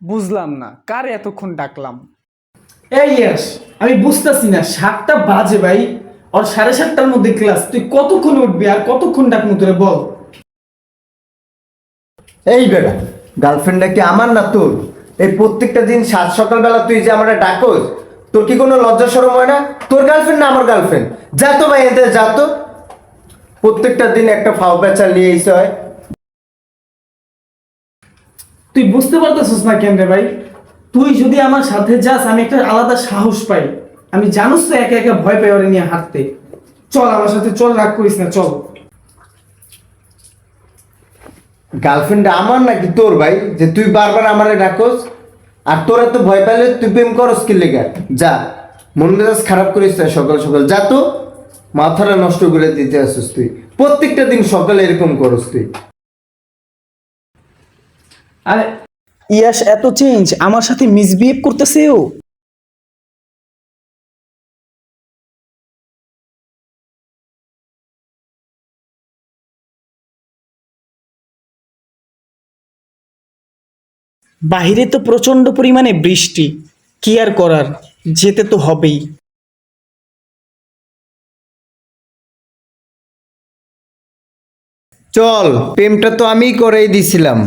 বুঝলাম না কার এতক্ষণ ডাকলাম? এই ইয়াস আমি বুঝতেছি না সাতটা বাজে ভাই আর সাড়ে সাতটার মধ্যে ক্লাস তুই কতক্ষণ উঠবি আর কতক্ষণ ডাকমু তোরে বল? এই বেটা গার্লফ্রেন্ডটা কি আমার না তোর? এই প্রত্যেকটা দিন সাত সকালবেলা তুই যে আমার ডাকোস তোর কি কোনো লজ্জা সরম হয় না? তোর গার্লফ্রেন্ড না আমার গার্লফ্রেন্ড যা তো ভাই এতে যা তো। প্রত্যেকটা দিন একটা ফাও পেঁচা নিয়ে এসে হয়। তুই বুঝতে পারতেছিস না কেন রে ভাই? তুই যদি আমার সাথে যাস, আমি একটা আলাদা সাহস পাই। আমি জানোস তো একা একা ভয় পাই ওরে নিয়ে হাঁটতে। চল, আমার সাথে চল, রাগ করিস না, চল। গার্লফ্রেন্ড আমার নাকি তোর ভাই? যে তুই বারবার আমারে ডাকোস, আর তোর এত ভয় পেলে তুই প্রেম করস কি লেগে? যা, মন মেজাজ খারাপ করিস না, সকাল সকাল। যা তো, মাথাটা নষ্ট করে দিতে আসিস তুই। প্রত্যেকটা দিন সকালে এরকম করস তুই। আরে, ইয়াস, এত চেঞ্জ আমার সাথে মিসবিহেভ করতেছে ও বাহিরে তো প্রচণ্ড পরিমাণে বৃষ্টি, কি আর করার, যেতে তো হবেই। চল, প্রেমটা তো আমিই করেই দিছিলাম।